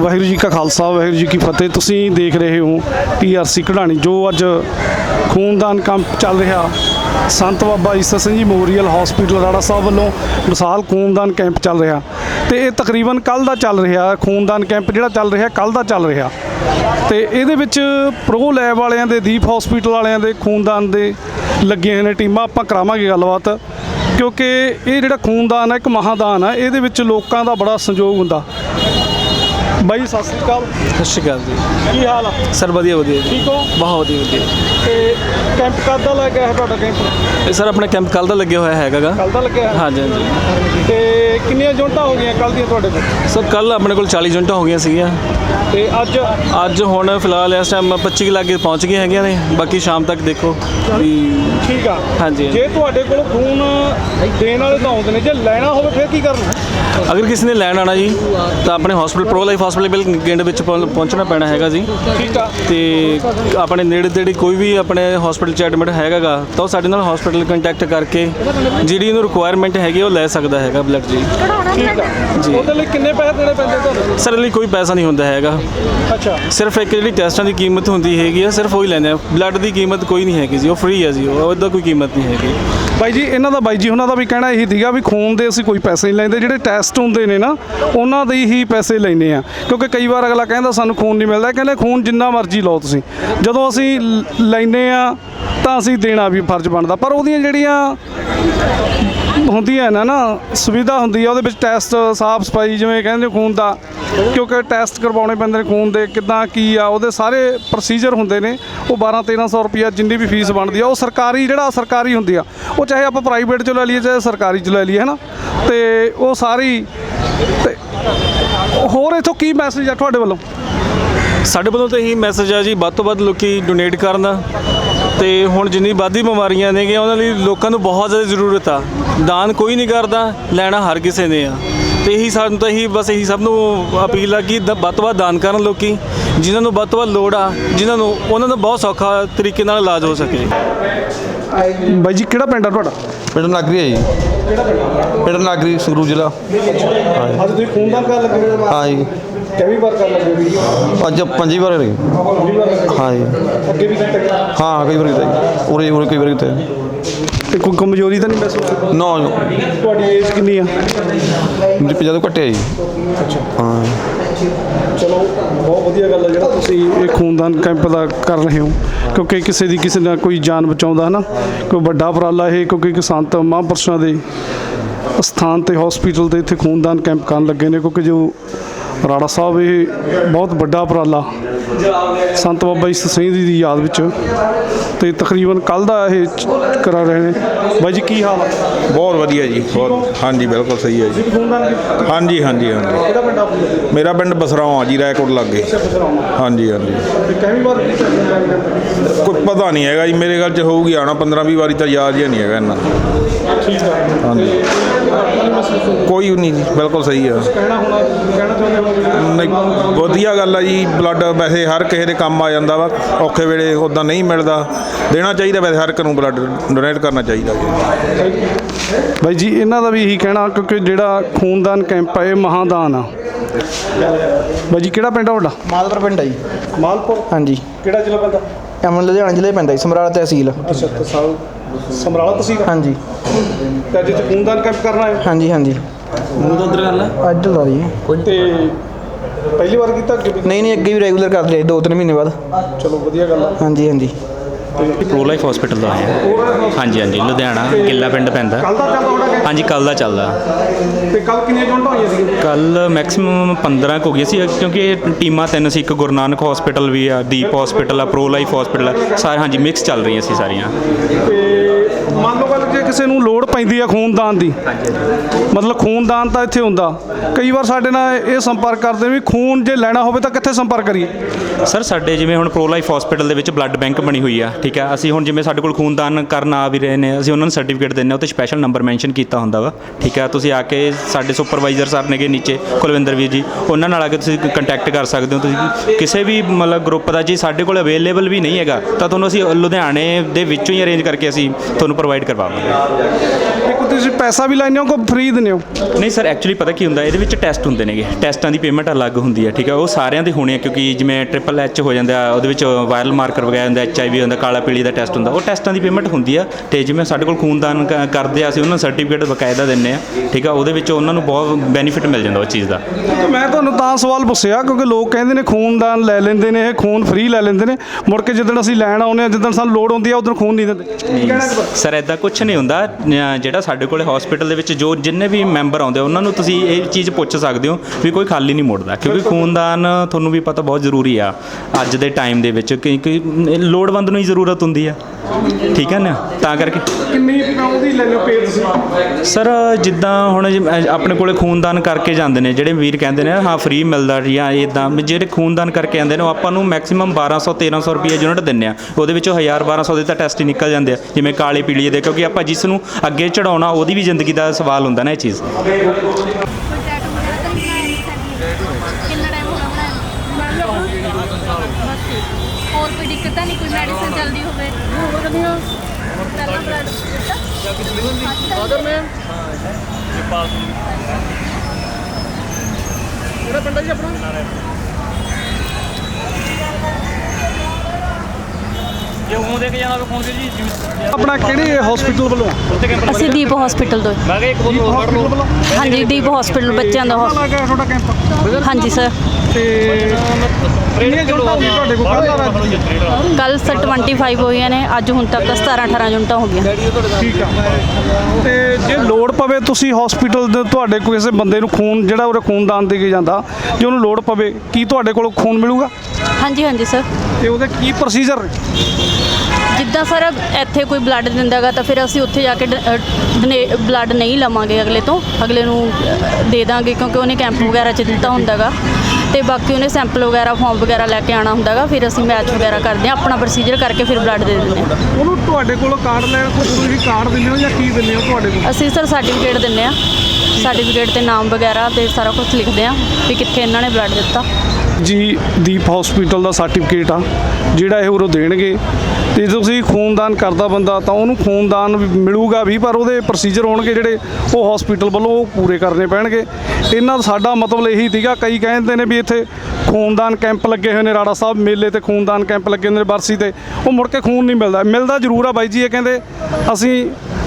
ਵਾਹਿਗੁਰੂ ਜੀ ਕਾ ਖਾਲਸਾ, ਵਾਹਿਗੁਰੂ ਜੀ ਕੀ ਫਤਿਹ। ਤੁਸੀਂ ਦੇਖ ਰਹੇ ਹੋ ਪੀਆਰਸੀ ਕਢਾਣੀ ਜੋ ਅੱਜ ਖੂਨਦਾਨ ਕੈਂਪ ਚੱਲ ਰਿਹਾ। ਸੰਤ ਬਾਬਾ ਈਸਾ ਸਿੰਘ ਜੀ ਮੈਮੋਰੀਅਲ ਹਸਪੀਟਲ ਰਾੜਾ ਸਾਹਿਬ ਵੱਲੋਂ ਵਿਸ਼ਾਲ ਖੂਨਦਾਨ ਕੈਂਪ ਚੱਲ ਰਿਹਾ। ਤੇ ਇਹ ਤਕਰੀਬਨ ਕੱਲ ਦਾ ਚੱਲ ਰਿਹਾ, ਖੂਨਦਾਨ ਕੈਂਪ ਜਿਹੜਾ ਚੱਲ ਰਿਹਾ ਕੱਲ ਦਾ ਚੱਲ ਰਿਹਾ। ਤੇ ਇਹਦੇ ਵਿੱਚ ਪ੍ਰੋ ਲੈਬ ਵਾਲਿਆਂ ਦੇ, ਦੀਪ ਹਸਪੀਟਲ ਵਾਲਿਆਂ ਦੇ ਖੂਨਦਾਨ ਦੇ ਲੱਗੀਆਂ ਹੋਏ ਨੇ ਟੀਮਾਂ। ਆਪਾਂ ਕਰਾਵਾਂਗੇ ਗੱਲਬਾਤ, ਕਿਉਂਕਿ ਇਹ ਜਿਹੜਾ ਖੂਨਦਾਨ ਹੈ, ਇੱਕ ਮਹਾਦਾਨ ਹੈ। ਇਹਦੇ ਵਿੱਚ ਲੋਕਾਂ ਦਾ ਬੜਾ ਸੰਯੋਗ ਹੁੰਦਾ। ਬਾਈ ਸਤਿ ਸ੍ਰੀ ਅਕਾਲ। ਸਤਿ ਸ਼੍ਰੀ ਅਕਾਲ ਜੀ। ਕੀ ਹਾਲ ਆ? ਸਰ ਵਧੀਆ ਵਧੀਆ ਜੀ। ਠੀਕ ਹੋ? ਬਹੁਤ ਵਧੀਆ ਵਧੀਆ। ਤੇ ਕੈਂਪ ਕਦ ਦਾ ਲੱਗਿਆ ਹੈ ਤੁਹਾਡਾ ਕੈਂਪ? ਇਹ ਸਰ ਆਪਣੇ ਕੈਂਪ ਕੱਲ ਦਾ ਲੱਗਿਆ ਹੋਇਆ ਹੈਗਾ ਗਾ। ਕੱਲ ਦਾ ਲੱਗਿਆ ਹੈ? ਹਾਂਜੀ ਹਾਂਜੀ। ਤੇ ਕਿੰਨੀਆਂ ਯੂਨਿਟਾਂ ਹੋ ਗਈਆਂ ਕੱਲ ਦੀਆਂ ਤੁਹਾਡੇ ਕੋਲ? ਸਰ ਕੱਲ ਆਪਣੇ ਕੋਲ 40 ਯੂਨਿਟਾਂ ਹੋ ਗਈਆਂ ਸੀਗੀਆਂ। ਤੇ ਅੱਜ? ਅੱਜ ਹੁਣ ਫਿਲਹਾਲ ਇਸ ਟਾਈਮ 25 ਲਾਗੇ ਪਹੁੰਚ ਗਏ ਹੈਗੀਆਂ ਨੇ। ਬਾਕੀ ਸ਼ਾਮ ਤੱਕ ਦੇਖੋ ਵੀ ਠੀਕ ਆ। ਹਾਂਜੀ। ਜੇ ਤੁਹਾਡੇ ਕੋਲ ਖੂਨ ਦੇਣ ਵਾਲੇ ਤਾਂ ਆਉਂਦੇ ਨੇ। ਜੇ ਲੈਣਾ ਹੋਵੇ ਫਿਰ ਕੀ ਕਰਨਾ? ਅਗਰ ਕਿਸੇ ਨੇ ਲੈਣ ਆਣਾ ਜੀ ਤਾਂ ਆਪਣੇ ਹਸਪੀਟਲ ਪ੍ਰੋ ਲਾਈਫ ਹਸਪੀਟਲ ਬਿਲ ਗੇਂਡ ਵਿੱਚ ਪਹੁੰ- ਪਹੁੰਚਣਾ ਪੈਣਾ ਹੈਗਾ ਜੀ। ਠੀਕ ਆ। ਤੇ ਆਪਣੇ ਨੇੜੇ ਤੇੜੇ ਕੋਈ ਵੀ ਆਪਣੇ ਹਸਪੀਟਲ ਚ ਐਡਮਿਟ ਹੈਗਾ ਗਾ ਤਾਂ ਉਹ ਸਾਡੇ ਨਾਲ ਹਸਪੀਟਲ ਕੰਟੈਕਟ ਕਰਕੇ ਜਿਹੜੀ ਇਹਨੂੰ ਰਿਕੁਆਇਰਮੈਂਟ ਹੈਗੀ ਉਹ ਲੈ ਸਕਦਾ ਹੈਗਾ ਬਲੱਡ ਜੀ। ਠੀਕ ਆ ਜੀ। ਉਹਦੇ ਲਈ ਕਿੰਨੇ ਪੈਸੇ ਦੇਣੇ ਪੈਂਦੇ ਤੁਹਾਨੂੰ? ਸਰ ਲਈ ਕੋਈ ਪੈਸਾ ਨਹੀਂ ਹੁੰਦਾ ਹੈਗਾ। ਅੱਛਾ। ਸਿਰਫ ਇੱਕ ਜਿਹੜੀ ਟੈਸਟਾਂ ਦੀ ਕੀਮਤ ਹੁੰਦੀ ਹੈਗੀ ਆ ਸਿਰਫ ਉਹ ਹੀ ਲੈਂਦੇ ਆ। ਬਲੱਡ ਦੀ ਕੀਮਤ ਕੋਈ ਨਹੀਂ ਹੈਗੀ ਜੀ ਉਹ ਫ੍ਰੀ ਹੈ ਜੀ ਉਹ ਉਹਦਾ ਕੋਈ ਕੀਮਤ ਨਹੀਂ ਹੈਗੀ। ਬਾਈ ਜੀ ਇਹਨਾਂ ਦਾ ਬਾਈ ਜੀ ਉਹਨਾਂ ਦਾ ਵੀ ਕਹਿਣਾ ਇਹੀ ਸੀਗਾ ਵੀ ਖੂਨ ਦੇ ਅਸੀਂ ਕੋਈ ਪੈਸੇ ਨਹੀਂ ਲੈਂਦੇ ਜਿਹੜੇ ਟੈਸਟ ਹੁੰਦੇ ਨੇ ਨਾ, ਉਹਨਾਂ ਦੇ ਹੀ ਪੈਸੇ ਲੈਂਦੇ ਆ। ਕਿਉਂਕਿ ਕਈ ਵਾਰ ਅਗਲਾ ਕਹਿੰਦਾ ਸਾਨੂੰ ਖੂਨ ਨਹੀਂ ਮਿਲਦਾ, ਕਹਿੰਦੇ ਖੂਨ ਜਿੰਨਾ ਮਰਜ਼ੀ ਲਓ ਤੁਸੀਂ। ਜਦੋਂ ਅਸੀਂ ਲ- ਲੈਂਦੇ ਆ ਤਾਂ ਅਸੀਂ ਦੇਣਾ ਵੀ ਫਰਜ਼ ਬਣਦਾ। ਪਰ ਉਹਦੀਆਂ ਜਿਹੜੀਆਂ ਹੁੰਦੀਆਂ ਹੈ ਨਾ ਸੁਵਿਧਾ ਹੁੰਦੀ ਆ ਉਹਦੇ ਵਿੱਚ ਟੈਸਟ ਸਾਫ਼ ਸਫ਼ਾਈ ਜਿਵੇਂ ਕਹਿੰਦੇ ਖੂਨ ਦਾ, ਕਿਉਂਕਿ ਟੈਸਟ ਕਰਵਾਉਣੇ ਪੈਂਦੇ ਨੇ ਖੂਨ ਦੇ, ਕਿੱਦਾਂ, ਕੀ ਆ, ਉਹਦੇ ਸਾਰੇ ਪ੍ਰੋਸੀਜਰ ਹੁੰਦੇ ਨੇ, ਉਹ 12 1300 ਰੁਪਿਆ ਜਿੰਨੀ ਵੀ ਫੀਸ ਬਣਦੀ ਆ, ਉਹ ਸਰਕਾਰੀ, ਜਿਹੜਾ ਸਰਕਾਰੀ ਹੁੰਦੀ ਆ, ਉਹ ਚਾਹੇ ਆਪਾਂ ਪ੍ਰਾਈਵੇਟ ਚ ਲੈ ਲਈਏ, ਚਾਹੇ ਸਰਕਾਰੀ ਚ ਲੈ ਲਈਏ, ਹਨਾ, ਤੇ ਉਹ ਸਾਰੀ, ਤੇ ਹੋਰ ਇਥੋਂ ਕੀ ਮੈਸੇਜ ਆ ਤੁਹਾਡੇ ਵੱਲੋਂ? ਸਾਡੇ ਵੱਲੋਂ ਤਾਂ ਇਹੀ ਮੈਸੇਜ ਆ ਜੀ, ਵੱਧ ਤੋਂ ਵੱਧ ਲੋਕੀ ਡੋਨੇਟ ਕਰਨ। ਤੇ ਹੁਣ ਜਿੰਨੀ ਵੱਧਦੀ ਬਿਮਾਰੀਆਂ ਨੇਗੀਆਂ ਉਹਨਾਂ ਲਈ ਲੋਕਾਂ ਨੂੰ ਬਹੁਤ ਜ਼ਿਆਦਾ ਜ਼ਰੂਰਤ ਆ। ਦਾਨ ਕੋਈ ਨਹੀਂ ਕਰਦਾ ਲੈਣਾ ਹਰ ਕਿਸੇ ਨੇ ਆ। ਤੇ ਇਹੀ ਸਾਨੂੰ ਤਾਂ ਇਹੀ ਬਸ ਇਹੀ ਸਭ ਨੂੰ ਅਪੀਲ ਆ ਕਿ ਵੱਧ ਵੱਧ ਦਾਨ ਕਰਨ ਲੋਕੀ ਜਿਨ੍ਹਾਂ ਨੂੰ ਵੱਧ ਤੋਂ ਵੱਧ ਲੋੜ ਆ ਜਿਨ੍ਹਾਂ ਨੂੰ ਉਹਨਾਂ ਦਾ ਬਹੁਤ ਸੌਖਾ ਤਰੀਕੇ ਨਾਲ ਇਲਾਜ ਹੋ ਸਕੇ। ਬਾਈ ਜੀ ਕਿਹੜਾ ਪਿੰਡ ਆ ਤੁਹਾਡਾ? ਪਿੰਡ ਨਾਗਰੀ ਹੈ ਜੀ। ਪਿੰਡ ਨਾਗਰੀ ਸੰਗਰੂਰ ਜ਼ਿਲ੍ਹਾ। ਅੱਜ ਤੁਸੀਂ ਖੂਨਦਾਨ ਕਰਨ ਲੱਗੇ ਹਾਂ ਜੀ ਕਿੰਨੀ ਵਾਰ ਕਰਨ ਲੱਗੇ ਅੱਜ ਪੰਜੀ ਵਾਰ ਰਹੀ ਹਾਂ? ਜੀ ਅੱਗੇ ਵੀ ਕੀਤਾ ਹਾਂ ਕਈ ਵਾਰ ਕੀਤਾ ਜੀ। ਉਰੇ ਉਰੇ ਕਈ ਵਾਰ ਕੀਤਾ ਜੀ। ਤੇ ਕੋਈ ਕਮਜ਼ੋਰੀ ਤਾਂ ਨਹੀਂ ਮਹਿਸੂਸ ਨੌ ਤੁਹਾਡੀ ਏਜ ਕਿੰਨੀ ਆ? ਮੇਰੀ ਪੰਜਾਹ ਤੋਂ ਘੱਟੇ ਜੀ। ਹਾਂ। ਚਲੋ ਬਹੁਤ ਵਧੀਆ ਗੱਲ ਹੈ ਜਿਹੜਾ ਤੁਸੀਂ ਇਹ ਖੂਨਦਾਨ ਕੈਂਪ ਦਾ ਕਰ ਰਹੇ ਹੋ। ਕਿਉਂਕਿ ਕਿਸੇ ਦੀ ਕਿਸੇ ਦਾ ਕੋਈ ਜਾਨ ਬਚਾਉਂਦਾ ਹੈ ਨਾ ਕੋਈ ਵੱਡਾ ਉਪਰਾਲਾ ਇਹ ਕਿਉਂਕਿ ਇੱਕ ਸੰਤ ਮਹਾਂਪੁਰਸ਼ਾਂ ਦੇ ਸਥਾਨ ਤੇ ਹਸਪੀਟਲ ਤੇ ਇੱਥੇ ਖੂਨਦਾਨ ਕੈਂਪ ਕਰਨ ਲੱਗੇ ਨੇ ਕਿਉਂਕਿ ਜੋ ਰਾੜਾ ਸਾਹਿਬ ਇਹ ਬਹੁਤ ਵੱਡਾ ਉਪਰਾਲਾ। ਸੰਤ ਬਾਬਾ ਈਸਾ ਸਿੰਘ ਜੀ ਦੀ ਯਾਦ ਵਿੱਚ ਤੇ ਤਕਰੀਬਨ ਕੱਲ ਦਾ ਇਹ ਕਰਾ ਰਹੇ ਨੇ। ਬਾਈ ਜੀ ਕੀ ਹਾਲ ਆ? ਬਹੁਤ ਵਧੀਆ ਜੀ ਬਹੁਤ ਹਾਂਜੀ ਬਿਲਕੁਲ ਸਹੀ ਹੈ ਜੀ। ਹਾਂਜੀ ਹਾਂਜੀ ਹਾਂਜੀ। ਪਿੰਡ ਮੇਰਾ ਪਿੰਡ ਬਸਰਾਵਾਂ ਜੀ ਰਾਏਕੋਟ ਲੱਗੇ। ਹਾਂਜੀ ਹਾਂਜੀ। ਕੋਈ ਪਤਾ ਨਹੀਂ ਹੈਗਾ ਜੀ ਮੇਰੇ ਗੱਲ ਚ ਹੋਊਗੀ ਆਣਾ 15 20 ਵਾਰੀ ਤਾਂ ਯਾਦ ਜਿਹਾ ਨਹੀਂ ਹੈਗਾ ਇੰਨਾ। ਠੀਕ ਆ। ਹਾਂਜੀ। ਕੋਈ ਨਹੀਂ ਜੀ ਬਿਲਕੁਲ ਸਹੀ ਆ। ਕਹਿਣਾ ਹੋਣਾ ਕਹਿਣਾ ਚਾਹੁੰਦੇ ਹੋ? ਨਹੀਂ ਵਧੀਆ ਗੱਲ ਆ ਜੀ ਬਲੱਡ ਵੈਸੇ ਹਰ ਕਿਸੇ ਦੇ ਕੰਮ ਆ ਜਾਂਦਾ ਵਾ ਔਖੇ ਵੇਲੇ ਉਦਾਂ ਨਹੀਂ ਮਿਲਦਾ। ਦੇਣਾ ਚਾਹੀਦਾ ਵੈਸੇ ਹਰ ਇੱਕ ਨੂੰ ਬਲੱਡ ਡੋਨੇਟ ਕਰਨਾ ਚਾਹੀਦਾ ਜੀ। ਬਾਈ ਜੀ ਇਹਨਾਂ ਦਾ ਵੀ ਇਹੀ ਕਹਿਣਾ ਕਿਉਂਕਿ ਜਿਹੜਾ ਖੂਨਦਾਨ ਕੈਂਪ ਹੈ ਇਹ ਮਹਾਦਾਨ ਆ। ਬਾਈ ਜੀ ਕਿਹੜਾ ਪਿੰਡ ਆ ਤੁਹਾਡਾ? ਮਾਦਪੁਰ ਪਿੰਡ ਹੈ ਜੀ। ਮਾਲਪੁਰ? ਹਾਂਜੀ। ਕਿਹੜਾ ਜ਼ਿਲ੍ਹਾ ਪੈਂਦਾ? ਅਮਨ ਲੁਧਿਆਣਾ ਜ਼ਿਲ੍ਹੇ ਪੈਂਦਾ ਜੀ ਸਮਰਾਲਾ ਤਹਿਸੀਲ। ਅੱਛਾ ਤਸਾਲ ਸਮਰਾਲਾ ਤਹਿਸੀਲ? ਹਾਂਜੀ। ਤੇ ਅੱਜ ਖੂਨਦਾਨ ਕੈਂਪ ਕਰਨਾ ਹੈ? ਹਾਂਜੀ ਹਾਂਜੀ। ਅੱਜ ਲਾ ਜੀ। ਤੇ ਪਹਿਲੀ ਵਾਰ ਕੀਤਾ ਅੱਗੇ ਵੀ? ਨਹੀਂ ਨਹੀਂ ਅੱਗੇ ਵੀ ਰੈਗੂਲਰ ਕਰ ਲਿਆ ਦੋ ਤਿੰਨ ਮਹੀਨੇ ਬਾਅਦ। ਚਲੋ ਵਧੀਆ ਗੱਲ ਆ। ਹਾਂਜੀ ਹਾਂਜੀ। ਪ੍ਰੋ ਲਾਈਫ ਹਸਪੀਟਲ ਆਏ ਹਾਂ ਹਾਂਜੀ ਹਾਂਜੀ ਲੁਧਿਆਣਾ ਕਿੱਲਾ ਪਿੰਡ ਪੈਂਦਾ। ਦਾ ਹਾਂਜੀ ਕੱਲ ਦਾ ਚੱਲਦਾ। ਤੇ ਕੱਲ ਕਿੰਨੀਆਂ ਜੁੰਟਾਂ ਹੋਈਆਂ ਸੀ ਕੱਲ ਮੈਕਸਿਮਮ 15 ਕੁ ਹੋ ਗਈਆਂ ਸੀ ਕਿਉਂਕਿ ਇਹ ਟੀਮਾਂ ਤਿੰਨ ਸੀ ਇੱਕ ਗੁਰੂ ਨਾਨਕ ਹਸਪੀਟਲ ਵੀ ਆ ਦੀਪ ਹਸਪੀਟਲ ਆ ਪ੍ਰੋ ਲਾਈਫ ਹਸਪੀਟਲ ਆ ਸਾਰੇ ਹਾਂਜੀ ਮਿਕਸ ਚੱਲ ਰਹੀਆਂ ਸੀ ਸਾਰੀਆਂ। ਤੇ ਮੰਨ ਲਓ ਗੱਲ ਜੇ ਕਿਸੇ ਨੂੰ ਲੋੜ ਪੈਂਦੀ ਆ ਖੂਨਦਾਨ ਦੀ ਮਤਲਬ ਖੂਨਦਾਨ ਤਾਂ ਇੱਥੇ ਹੁੰਦਾ। ਕਈ ਵਾਰ ਸਾਡੇ ਨਾਲ ਇਹ ਸੰਪਰਕ ਕਰਦੇ ਵੀ ਖੂਨ ਜੇ ਲੈਣਾ ਹੋਵੇ ਤਾਂ ਕਿੱਥੇ ਸੰਪਰਕ ਕਰੀਏ? ਸਰ ਸਾਡੇ ਜਿਵੇਂ ਹੁਣ ਪ੍ਰੋ ਲਾਈਫ ਹਸਪੀਟਲ ਦੇ ਵਿੱਚ ਬਲੱਡ ਬੈਂਕ ਬਣੀ ਹੋਈ ਆ ਠੀਕ ਆ ਅਸੀਂ ਹੁਣ ਜਿਵੇਂ ਸਾਡੇ ਕੋਲ ਖੂਨਦਾਨ ਕਰਨ ਆ ਵੀ ਰਹੇ ਨੇ ਅਸੀਂ ਉਹਨਾਂ ਨੂੰ ਸਰਟੀਫਿਕੇਟ ਦਿੰਨੇ ਆ ਉੱਤੇ ਸਪੈਸ਼ਲ ਨੰਬਰ ਮੈਂਸ਼ਨ ਕੀਤਾ ਹੁੰਦਾ ਵਾ ਠੀਕ ਆ ਤੁਸੀਂ ਆ ਕੇ ਸਾਡੇ ਸੁਪਰਵਾਈਜ਼ਰ ਸਰ ਨੇਗੇ ਨੀਚੇ ਕੁਲਵਿੰਦਰ ਵੀਰ ਜੀ ਉਹਨਾਂ ਨਾਲ ਆ ਕੇ ਤੁਸੀਂ ਕੰਟੈਕਟ ਕਰ ਸਕਦੇ ਹੋ ਤੁਸੀਂ ਕਿਸੇ ਵੀ ਮਤਲਬ ਗਰੁੱਪ ਦਾ ਜੀ ਸਾਡੇ ਕੋਲ ਅਵੇਲੇਬਲ ਵੀ ਨਹੀਂ ਹੈਗਾ ਤਾਂ ਤੁਹਾਨੂੰ ਅਸੀਂ ਲੁਧਿਆਣੇ ਦੇ ਵਿੱਚੋਂ ਹੀ ਅਰੇਂਜ ਕਰਕੇ ਅਸੀਂ ਤੁਹਾਨੂੰ ਪ੍ਰੋਵਾਈਡ ਕਰਵਾਵਾਂਗੇ। ਤੁਸੀਂ ਪੈਸਾ ਵੀ ਲੈਂਦੇ ਹੋ ਕਿ ਫ੍ਰੀ ਦਿੰਦੇ ਹੋ? ਨਹੀਂ ਸਰ ਐਕਚੁਅਲੀ ਪਤਾ ਕੀ ਹੁੰਦਾ ਇਹਦੇ ਵਿੱਚ ਟੈਸਟ ਹੁੰਦੇ ਨੇਗੇ ਟੈਸਟਾਂ ਦੀ ਪੇਮੈਂਟ ਅਲੱਗ ਹੁੰਦੀ ਹੈ ਠੀਕ ਹੈ ਉਹ ਸਾਰਿਆਂ ਦੇ ਹੋਣੇ ਆ ਕਿਉਂਕਿ ਜਿਵੇਂ ਟ੍ਰਿਪਲ ਐਚ ਹੋ ਜਾਂਦਾ ਉਹਦੇ ਵਿੱਚ ਵਾਇਰਲ ਮਾਰਕਰ ਵਗੈਰਾ ਹੁੰਦਾ ਐਚ ਆਈ ਵੀ ਹੁੰਦਾ ਕਾਲਾ ਪੀਲੀ ਦਾ ਟੈਸਟ ਹੁੰਦਾ। ਉਹ ਟੈਸਟਾਂ ਦੀ ਪੇਮੈਂਟ ਹੁੰਦੀ ਆ ਤੇ ਜਿਵੇਂ ਸਾਡੇ ਕੋਲ ਖੂਨਦਾਨ ਕ- ਕਰਦੇ ਆ ਅਸੀਂ ਉਹਨਾਂ ਨੂੰ ਸਰਟੀਫਿਕੇਟ ਬਕਾਇਦਾ ਦਿੰਨੇ ਆ ਠੀਕ ਆ ਉਹਦੇ ਵਿੱਚ ਉਹਨਾਂ ਨੂੰ ਬਹੁਤ ਬੈਨੀਫਿਟ ਮਿਲ ਜਾਂਦਾ ਉਹ ਚੀਜ਼ ਦਾ। ਤੇ ਮੈਂ ਤੁਹਾਨੂੰ ਤਾਂ ਸਵਾਲ ਪੁੱਛਿਆ ਕਿਉਂਕਿ ਲੋਕ ਕਹਿੰਦੇ ਨੇ ਖੂਨਦਾਨ ਲੈ ਲੈਂਦੇ ਨੇ ਇਹ ਖੂਨ ਫ੍ਰੀ ਲੈ ਲੈਂਦੇ ਨੇ ਮੁੜ ਕੇ ਜਿੱਦਣ ਅਸੀਂ ਲੈਣ ਆਉਂਦੇ ਆ ਜਿੱਦਣ ਸਾਨੂੰ ਲੋੜ ਹੁੰਦੀ ਆ ਉਦੋਂ ਖੂਨ ਨਹੀਂ ਦਿੰਦੇ। ਕੀ ਕਹਿਣਾ? ਸਰ ਐਦਾਂ ਕੁਝ ਨਹੀਂ ਹੁੰਦਾ। ਜਿਹੜਾ ਸਾਡੇ ਕੋਲੇ ਹਸਪੀਟਲ ਦੇ ਵਿੱਚ ਜੋ ਜਿੰਨੇ ਵੀ ਮੈਂਬਰ ਆਉਂਦੇ ਆ, ਉਹਨਾਂ ਨੂੰ ਤੁਸੀਂ ਇਹ ਚੀਜ਼ ਪੁੱਛ ਸਕਦੇ ਹੋ ਵੀ ਕੋਈ ਖਾਲੀ ਨਹੀਂ ਮੁੜਦਾ ਕਿਉਂਕਿ ਖੂਨਦਾਨ ਤੁਹਾਨੂੰ ਵੀ ਪਤਾ ਬਹੁਤ ਜ਼ਰੂਰੀ ਆ ਅੱਜ ਦੇ ਟਾਈਮ ਦੇ ਵਿੱਚ ਕਿਉਂਕਿ ਲੋੜਵੰਦ ਨੂੰ ਹੀ ਜ਼ਰੂਰਤ ਹੁੰਦੀ ਆ। ਠੀਕ ਹੈ ਨਾ? ਤਾਂ ਕਰਕੇ। ਕਿੰਨੀ ਉਹਦੀ ਲੈ ਲਿਓ ਪੇ ਤੁਸੀਂ ਸਰ ਜਿੱਦਾਂ ਹੁਣ ਜਿ- ਆਪਣੇ ਕੋਲੇ ਖੂਨਦਾਨ ਕਰਕੇ ਜਾਂਦੇ ਨੇ ਜਿਹੜੇ ਵੀਰ ਕਹਿੰਦੇ ਨੇ ਹਾਂ ਫ੍ਰੀ ਮਿਲਦਾ ਜਾਂ ਇਦਾਂ ਜਿਹੜੇ ਖੂਨਦਾਨ ਕਰਕੇ ਆਉਂਦੇ ਨੇ ਉਹ ਆਪਾਂ ਨੂੰ ਮੈਕਸਿਮਮ 1200 1300 ਰੁਪਏ ਯੂਨਿਟ ਦਿੰਨੇ ਆ। ਉਹਦੇ ਵਿੱਚੋਂ 1000 1200 ਦੇ ਤਾਂ ਟੈਸਟ ਹੀ ਨਿਕਲ ਜਾਂਦੇ ਆ। ਜਿਵੇਂ ਕਾਲੇ ਪੀਲੀਏ ਦੇ ਕਿਉਂਕਿ ਆਪਾਂ ਜਿਸ ਨੂੰ ਅੱਗੇ ਚੜਾਉਣਾ ਉਹਦੀ ਵੀ ਜ਼ਿੰਦਗੀ ਦਾ ਸਵਾਲ ਹੁੰਦਾ ਨਾ ਇਹ ਚੀਜ਼। ਕੋਈ ਟੈਟੂ ਵਗੈਰਾ ਤਾਂ ਨਹੀਂ ਬਣਾਇਆ ਜੀ ਸਾਡੇ ਕਿੰਨਾ ਟਾਈਮ ਬਸ ਠੀਕ। ਹੋਰ ਕੋਈ ਦਿੱਕਤ ਤਾਂ ਨਹੀਂ? ਕੋਈ ਮੈਡੀਸਿਨ ਚੱਲਦੀ ਹੋਵੇ? ਪਹਿਲਾਂ ਬਲੱਡ ਦਿੱਤਾ ਅਦਰ ਮੈਂ ਆਪਣਾ? ਕਿਹੜੇ ਹਸਪੀਟਲ ਵੱਲੋਂ? ਅਸੀਂ ਦੀਪ ਹਸਪੀਟਲ ਤੋਂ ਹਸਪੀਟਲ ਵੱਲੋਂ? ਹਾਂਜੀ ਦੀਪ ਹਸਪੀਟਲ ਬੱਚਿਆਂ ਦਾ ਕੱਲ੍ਹ ਲੱਗਾ ਤੁਹਾਡਾ ਕੈਂਪ? ਹਸ- ਹਾਂਜੀ ਸਰ ਤੇ ਕਿੰਨੀਆਂ ਜੁਲਟਾਂ ਹੋ ਗਈਆਂ ਤੁਹਾਡੇ ਕੋਲ? ਦਾ ਅੱਜ? ਕੱਲ ਸਰ 25 ਹੋਈਆਂ ਨੇ ਅੱਜ ਹੁਣ ਤੱਕ 17 18 ਯੂਨਿਟਾਂ ਹੋ ਗਈਆਂ। ਠੀਕ ਆ। ਤੇ ਜੇ ਲੋੜ ਪਵੇ ਤੁਸੀਂ ਹਸਪੀਟਲ ਦੇ ਤੁਹਾਡੇ ਕੋਈ ਕਿਸੇ ਬੰਦੇ ਨੂੰ ਖੂਨ ਜਿਹੜਾ ਉਹਦੇ ਖੂਨਦਾਨ ਦੇ ਕੇ ਜਾਂਦਾ ਜੇ ਉਹਨੂੰ ਲੋੜ ਪਵੇ ਕੀ ਤੁਹਾਡੇ ਕੋਲੋਂ ਖੂਨ ਮਿਲੂਗਾ? ਹਾਂਜੀ ਹਾਂਜੀ ਸਰ। ਤੇ ਉਹਦੇ ਕੀ ਪ੍ਰੋਸੀਜਰ ਜਿੱਦਾਂ ਸਰ ਇੱਥੇ ਕੋਈ ਬਲੱਡ ਦਿੰਦਾਗਾ ਤਾਂ ਫਿਰ ਅਸੀਂ ਉੱਥੇ ਜਾ ਕੇ ਬਲੱਡ ਨਹੀਂ ਲਵਾਂਗੇ ਅਗਲੇ ਤੋਂ। ਅਗਲੇ ਨੂੰ ਅ, ਦੇ ਦਾਂਗੇ ਕਿਉਂਕਿ ਉਹਨੇ ਕੈਂਪ ਵਗੈਰਾ ਚ ਦਿੱਤਾ ਹੁੰਦਾਗਾ ਤੇ ਬਾਕੀ ਉਹਨੇ ਸੈਂਪਲ ਵਗੈਰਾ ਫਾਰਮ ਵਗੈਰਾ ਲੈ ਕੇ ਆਣਾ ਹੁੰਦਾਗਾ ਫਿਰ ਅਸੀਂ ਮੈਚ ਵਗੈਰਾ ਕਰਦੇ ਹਾਂ। ਆਪਣਾ ਪ੍ਰੋਸੀਜਰ ਕਰਕੇ ਫਿਰ ਬਲੱਡ ਦੇ ਦਿੰਦੇ ਹਾਂ। ਉਹਨੂੰ ਤੁਹਾਡੇ ਕੋਲੋਂ ਕਾਰਡ ਲੈਣ ਕੋਈ ਤੁਸੀਂ ਕਾਰਡ ਦਿੰਦੇ ਹੋ ਜਾਂ ਕੀ ਦਿੰਦੇ ਹੋ ਤੁਹਾਡੇ ਕੋਲ? ਅਸੀਂ ਸਰ ਸਰਟੀਫਿਕੇਟ ਦਿੰਦੇ ਆ ਸਰਟੀਫਿਕੇਟ ਤੇ ਨਾਮ ਵਗੈਰਾ ਤੇ ਸਾਰਾ ਕੁਝ ਲਿਖਦੇ ਆ ਵੀ ਕਿੱਥੇ ਇਹਨਾਂ ਨੇ ਬਲੱਡ ਦਿੱਤਾ। ਜੀ ਦੀਪ ਹਸਪੀਟਲ ਦਾ ਸਰਟੀਫਿਕੇਟ ਆ। ਜਿਹੜਾ ਇਹ ਉਰੋਂ ਦੇਣਗੇ ਤੇ ਤੁਸੀਂ ਖੂਨਦਾਨ ਕਰਦਾ ਬੰਦਾ ਤਾਂ ਉਹਨੂੰ ਖੂਨਦਾਨ ਵੀ ਮਿਲੂਗਾ ਵੀ, ਪਰ ਉਹਦੇ ਪ੍ਰੋਸੀਜਰ ਹੋਣਗੇ ਜਿਹੜੇ ਉਹ ਹਸਪੀਟਲ ਵੱਲੋਂ ਉਹ ਪੂਰੇ ਕਰਨੇ ਪੈਣਗੇ। ਇਹਨਾਂ ਸਾਡਾ ਮਤਲਬ ਇਹੀ ਸੀਗਾ, ਕਈ ਕਹਿੰਦੇ ਨੇ ਵੀ ਇੱਥੇ ਖੂਨਦਾਨ ਕੈਂਪ ਲੱਗੇ ਹੋਏ ਨੇ, ਰਾੜਾ ਸਾਹਿਬ ਮੇਲੇ ਤੇ ਖੂਨਦਾਨ ਕੈਂਪ ਲੱਗੇ ਹੁੰਦੇ ਨੇ ਬਰਸੀ ਤੇ। ਉਹ ਮੁੜ ਕੇ ਖੂਨ ਨਹੀਂ ਮਿਲਦਾ। ਮਿਲਦਾ ਜ਼ਰੂਰ ਆ ਬਾਈ ਜੀ, ਇਹ ਕਹਿੰਦੇ ਅਸੀਂ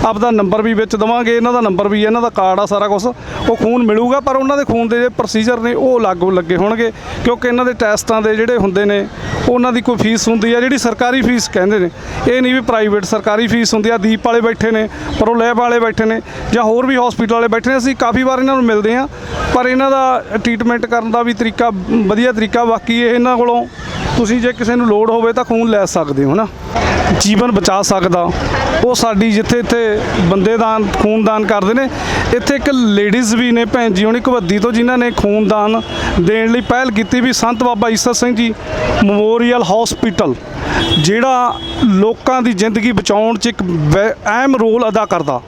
ਆਪਦਾ ਨੰਬਰ ਵੀ ਵਿੱਚ ਦਵਾਂਗੇ, ਇਹਨਾਂ ਦਾ ਨੰਬਰ ਵੀ, ਇਹਨਾਂ ਦਾ ਕਾਰਡ ਆ ਸਾਰਾ ਕੁਝ ਉਹ ਖੂਨ ਮਿਲੂਗਾ, ਪਰ ਉਹਨਾਂ ਦੇ ਖੂਨ ਦੇ ਜਿਹੜੇ ਪ੍ਰੋਸੀਜਰ ਨੇ, ਉਹ ਅਲੱਗ ਲੱਗੇ ਹੋਣਗੇ। ਕਿਉਂਕਿ ਇਹਨਾਂ ਦੇ ਟੈਸਟਾਂ ਦੇ ਜਿਹੜੇ ਹੁੰਦੇ ਨੇ, ਉਹਨਾਂ ਦੀ ਕੋਈ ਫੀਸ ਹੁੰਦੀ ਆ, ਜਿਹੜੀ ਸਰਕਾਰੀ ਫੀਸ ਕਹਿੰਦੇ ਨੇ। ਇਹ ਨਹੀਂ ਵੀ ਪ੍ਰਾਈਵੇਟ ਸਰਕਾਰੀ ਫੀਸ ਹੁੰਦੀ ਆ, ਦੀਪ ਵਾਲੇ ਬੈਠੇ ਨੇ, ਪ੍ਰੋਲੈਬ ਵਾਲੇ ਬੈਠੇ ਨੇ, ਜਾਂ ਹੋਰ ਵੀ ਹਸਪੀਟਲ ਵਾਲੇ ਬੈਠੇ ਨੇ, ਅਸੀਂ ਕਾਫੀ ਵਾਰ ਇਹਨਾਂ ਨੂੰ ਮਿਲਦੇ ਆ ਪਰ ਇਹਨਾਂ ਦਾ ਟ੍ਰੀਟਮੈਂਟ ਕਰਨ ਦਾ ਵੀ ਤਰੀਕਾ, ਵਧੀਆ ਤਰੀਕਾ, ਬਾਕੀ ਇਹ ਇਹਨਾਂ ਕੋਲੋਂ ਤੁਸੀਂ ਜੇ ਕਿਸੇ ਨੂੰ ਲੋੜ ਹੋਵੇ ਤਾਂ ਖੂਨ ਲੈ ਸਕਦੇ ਹੋ ਨਾ ਜੀਵਨ ਬਚਾ ਸਕਦਾ। ਉਹ ਸਾਡੀ ਜਿੱਥੇ ਇੱਥੇ ਬੰਦੇ ਦਾਨ ਖੂਨਦਾਨ ਕਰਦੇ ਨੇ, ਇੱਥੇ ਇੱਕ ਲੇਡੀਜ਼ ਵੀ ਨੇ ਭੈਣ ਜੀ, ਹੁਣੀ ਕਵੱਦੀ ਤੋਂ ਜਿਨ੍ਹਾਂ ਨੇ ਖੂਨਦਾਨ ਦੇਣ ਲਈ ਪਹਿਲ ਕੀਤੀ ਵੀ ਸੰਤ ਬਾਬਾ ਈਸਰ ਸਿੰਘ ਜੀ ਮੈਮੋਰੀਅਲ ਹਸਪੀਟਲ ਜਿਹੜਾ ਲੋਕਾਂ ਦੀ ਜ਼ਿੰਦਗੀ ਬਚਾਉਣ 'ਚ ਇੱਕ ਵੈ- ਅਹਿਮ ਰੋਲ ਅਦਾ ਕਰਦਾ।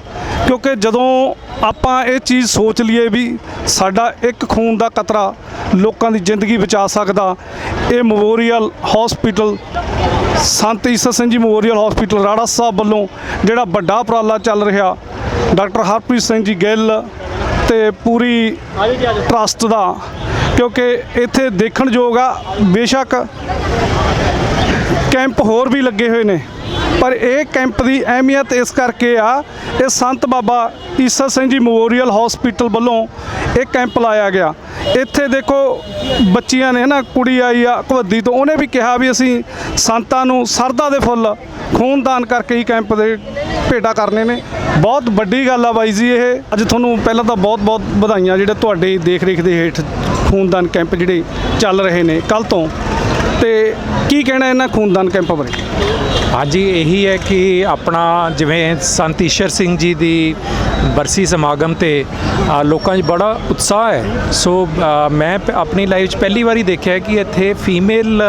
ਕਿਉਂਕਿ ਜਦੋਂ ਆਪਾਂ ਇਹ ਚੀਜ਼ ਸੋਚ ਲਈਏ ਵੀ ਸਾਡਾ ਇੱਕ ਖੂਨ ਦਾ ਕਤਰਾ ਲੋਕਾਂ ਦੀ ਜ਼ਿੰਦਗੀ ਬਚਾ ਸਕਦਾ, ਇਹ ਮੈਮੋਰੀਅਲ ਹਸਪੀਟਲ ਸੰਤ ਈਸਰ ਸਿੰਘ ਜੀ ਮੈਮੋਰੀਅਲ ਹਸਪੀਟਲ ਰਾੜਾ ਸਾਹਿਬ ਵੱਲੋਂ ਜਿਹੜਾ ਵੱਡਾ ਉਪਰਾਲਾ ਚੱਲ ਰਿਹਾ, ਡਾਕਟਰ ਹਰਪ੍ਰੀਤ ਸਿੰਘ ਜੀ ਗਿੱਲ ਤੇ ਪੂਰੀ ਟਰਸਟ ਦਾ, ਕਿਉਂਕਿ ਇੱਥੇ ਦੇਖਣ ਯੋਗ ਆ, ਬੇਸ਼ੱਕ ਕੈਂਪ ਹੋਰ ਵੀ ਲੱਗੇ ਹੋਏ ਨੇ। ਪਰ ਇਹ ਕੈਂਪ ਦੀ ਅਹਿਮੀਅਤ ਇਸ ਕਰਕੇ ਆ, ਇਹ ਸੰਤ ਬਾਬਾ ਈਸਾ ਸਿੰਘ ਜੀ ਮੈਮੋਰੀਅਲ ਹਸਪੀਟਲ ਵੱਲੋਂ ਇਹ ਕੈਂਪ ਲਾਇਆ ਗਿਆ। ਇੱਥੇ ਦੇਖੋ ਬੱਚੀਆਂ ਨੇ ਨਾ, ਕੁੜੀ ਆਈ ਆ ਕਵੱਦੀ ਤੋਂ, ਉਹਨੇ ਵੀ ਕਿਹਾ ਵੀ ਅਸੀਂ ਸੰਤਾਂ ਨੂੰ ਸਰਦਾ ਦੇ ਫੁੱਲ ਖੂਨਦਾਨ ਕਰਕੇ ਹੀ ਕੈਂਪ ਦੇ ਭੇਟਾ ਕਰਨੇ ਨੇ। ਬਹੁਤ ਵੱਡੀ ਗੱਲ ਆ ਬਾਈ ਜੀ ਇਹ। ਅੱਜ ਤੁਹਾਨੂੰ ਪਹਿਲਾਂ ਤਾਂ ਬਹੁਤ ਬਹੁਤ ਵਧਾਈਆਂ ਜਿਹੜੇ ਤੁਹਾਡੇ ਦੇਖ ਰੇਖ ਦੇ ਹੇਠ ਖੂਨਦਾਨ ਕੈਂਪ ਜਿਹੜੇ ਚੱਲ ਰਹੇ ਨੇ ਕੱਲ ਤੋਂ। ਤੇ ਕੀ ਕਹਿਣਾ ਇਹਨਾਂ ਖੂਨਦਾਨ ਕੈਂਪ ਬਾਰੇ? ਹਾਂਜੀ, ਇਹੀ ਹੈ ਕਿ ਆਪਣਾ ਜਿਵੇਂ ਸੰਤ ਈਸ਼ਰ ਸਿੰਘ ਜੀ ਦੀ ਬਰਸੀ ਸਮਾਗਮ ਤੇ ਲੋਕਾਂ 'ਚ ਬੜਾ ਉਤਸ਼ਾਹ ਹੈ। ਸੋ ਮੈਂ ਆਪਣੀ ਲਾਈਫ 'ਚ ਪਹਿਲੀ ਵਾਰੀ ਦੇਖਿਆ ਕਿ ਇੱਥੇ ਫੀਮੇਲ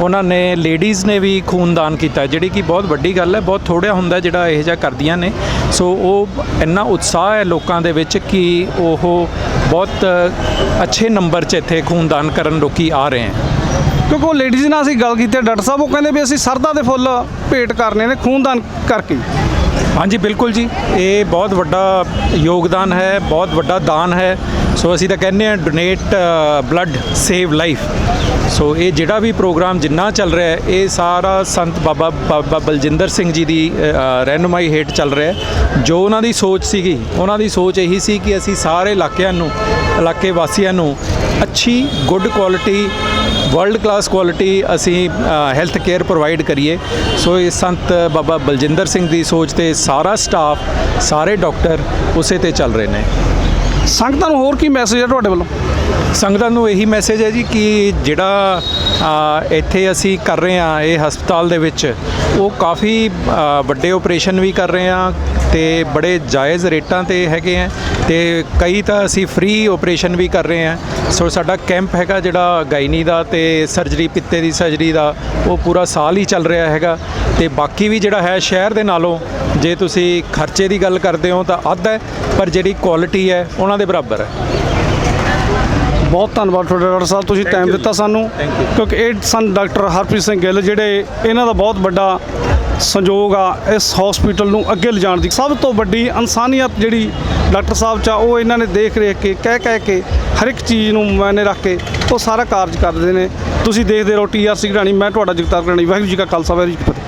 ਉਹਨਾਂ ਨੇ ਲੇਡੀਜ਼ ਨੇ ਵੀ ਖੂਨਦਾਨ ਕੀਤਾ, ਜਿਹੜੀ ਕਿ ਬਹੁਤ ਵੱਡੀ ਗੱਲ ਹੈ, ਬਹੁਤ ਥੋੜ੍ਹਾ ਹੁੰਦਾ ਜਿਹੜਾ ਇਹ ਜਿਹਾ ਕਰਦੀਆਂ ਨੇ। ਸੋ, ਉਹ ਇੰਨਾ ਉਤਸ਼ਾਹ ਹੈ ਲੋਕਾਂ ਦੇ ਵਿੱਚ ਕਿ ਉਹ ਬਹੁਤ ਅੱਛੇ ਨੰਬਰ 'ਚ ਇੱਥੇ ਖੂਨਦਾਨ ਕਰਨ ਲੋਕੀ ਆ ਰਹੇ ਹਨ ਕਿਉਂਕਿ ਉਹ ਲੇਡੀਜ਼ ਨਾਲ ਅਸੀਂ ਗੱਲ ਕੀਤੀ ਹੈ, ਡਾਕਟਰ ਸਾਹਿਬ ਉਹ ਕਹਿੰਦੇ ਵੀ ਅਸੀਂ ਸਰਦਾ ਦੇ ਫੁੱਲ ਭੇਟ ਕਰਨੇ ਨੇ ਖੂਨਦਾਨ ਕਰਕੇ। ਹਾਂਜੀ ਬਿਲਕੁਲ ਜੀ। ਇਹ ਬਹੁਤ ਵੱਡਾ ਯੋਗਦਾਨ ਹੈ ਬਹੁਤ ਵੱਡਾ ਦਾਨ ਹੈ। ਸੋ ਅਸੀਂ ਤਾਂ ਕਹਿੰਦੇ ਹਾਂ donate blood save life so ਇਹ ਜਿਹੜਾ ਵੀ ਪ੍ਰੋਗਰਾਮ ਜਿੰਨਾ ਚੱਲ ਰਿਹਾ ਹੈ ਇਹ ਸਾਰਾ ਸੰਤ ਬਾਬਾ ਬਾਬਾ ਬਲਜਿੰਦਰ ਸਿੰਘ ਜੀ ਦੀ ਅ, ਰਹਿਨੁਮਾਈ ਹੇਠ ਚੱਲ ਰਿਹਾ ਹੈ। ਜੋ ਉਹਨਾਂ ਦੀ ਸੋਚ ਸੀਗੀ ਉਹਨਾਂ ਦੀ ਸੋਚ ਇਹੀ ਸੀ ਕਿ ਅਸੀਂ ਸਾਰੇ ਇਲਾਕਿਆਂ ਨੂੰ ਇਲਾਕੇ ਵਾਸੀਆਂ ਨੂੰ ਅੱਛੀ good quality world class quality ਅਸੀਂ ਹੈਲਥ ਕੇਅਰ ਪ੍ਰੋਵਾਈਡ ਕਰੀਏ। ਸੋ ਇਹ ਸੰਤ ਬਾਬਾ ਬਲਜਿੰਦਰ ਸਿੰਘ ਦੀ ਸੋਚ ਤੇ ਸਾਰਾ ਸਟਾਫ ਸਾਰੇ ਡਾਕਟਰ ਉਸੇ ਤੇ ਚੱਲ ਰਹੇ ਨੇ। ਸੰਗਤਾਂ ਨੂੰ ਹੋਰ ਕੀ ਮੈਸੇਜ ਹੈ ਤੁਹਾਡੇ ਵੱਲੋਂ? ਸੰਗਤਾਂ ਨੂੰ ਇਹੀ ਮੈਸੇਜ ਹੈ ਜੀ ਕਿ ਜਿਹੜਾ ਇੱਥੇ ਅਸੀਂ ਕਰ ਰਹੇ ਹਾਂ ਇਹ ਹਸਪਤਾਲ ਦੇ ਵਿੱਚ, ਉਹ ਕਾਫੀ ਵੱਡੇ ਆਪਰੇਸ਼ਨ ਵੀ ਕਰ ਰਹੇ ਹਾਂ ਤੇ ਬੜੇ ਜਾਇਜ਼ ਰੇਟਾਂ ਤੇ ਹੈਗੇ ਆ ਤੇ ਕਈ ਤਾਂ ਅਸੀਂ ਫ੍ਰੀ ਆਪਰੇਸ਼ਨ ਵੀ ਕਰ ਰਹੇ ਹਾਂ। ਸੋ ਸਾਡਾ ਕੈਂਪ ਹੈਗਾ ਜਿਹੜਾ ਗਾਇਨੀ ਦਾ ਤੇ ਸਰਜਰੀ ਪਿੱਤੇ ਦੀ ਸਰਜਰੀ ਦਾ, ਉਹ ਪੂਰਾ ਸਾਲ ਹੀ ਚੱਲ ਰਿਹਾ ਹੈਗਾ। ਤੇ ਬਾਕੀ ਵੀ ਜਿਹੜਾ ਹੈ ਸ਼ਹਿਰ ਦੇ ਨਾਲੋਂ ਜੇ ਤੁਸੀਂ ਖਰਚੇ ਦੀ ਗੱਲ ਕਰਦੇ ਹੋ ਤਾਂ ਅੱਧ ਹੈ ਪਰ ਜਿਹੜੀ ਕੁਆਲਿਟੀ ਹੈ ਉਹਨਾਂ ਦੇ ਬਰਾਬਰ ਹੈ। ਬਹੁਤ ਧੰਨਵਾਦ ਤੁਹਾਡਾ ਡਾਕਟਰ ਸਾਹਿਬ ਤੁਸੀਂ ਟਾਈਮ ਦਿੱਤਾ ਸਾਨੂੰ। ਕਿਉਂਕਿ ਇਹ ਸਨ ਡਾਕਟਰ ਹਰਪ੍ਰੀਤ ਸਿੰਘ ਗਿੱਲ ਜਿਹੜੇ ਇਹਨਾਂ ਦਾ ਬਹੁਤ ਵੱਡਾ ਸੰਯੋਗ ਆ ਇਸ ਹਸਪੀਟਲ ਨੂੰ ਅੱਗੇ ਲਿਜਾਣ ਦੀ। ਸਭ ਤੋਂ ਵੱਡੀ ਇਨਸਾਨੀਅਤ ਜਿਹੜੀ ਡਾਕਟਰ ਸਾਹਿਬ ਚ ਉਹ ਇਹਨਾਂ ਨੇ ਦੇਖ ਰੇਖ ਕੇ ਕਹਿ ਕਹਿ ਕੇ ਹਰ ਇੱਕ ਚੀਜ਼ ਨੂੰ ਮਾਇਨੇ ਰੱਖ ਕੇ ਉਹ ਸਾਰਾ ਕਾਰਜ ਕਰਦੇ ਨੇ। ਤੁਸੀਂ ਦੇਖਦੇ ਰਹੋ ਟੀਆਰਸੀ ਘਰਾਣੀ ਮੈਂ ਤੁਹਾਡਾ ਜਗਤਾਰ ਘਰਾਣੀ ਵਾਹਿਗੁਰੂ ਜੀ ਕਾ ਖਾਲਸਾ ਵਾਹਿਗੁਰੂ ਜੀ ਕੀ ਫਤਿਹ।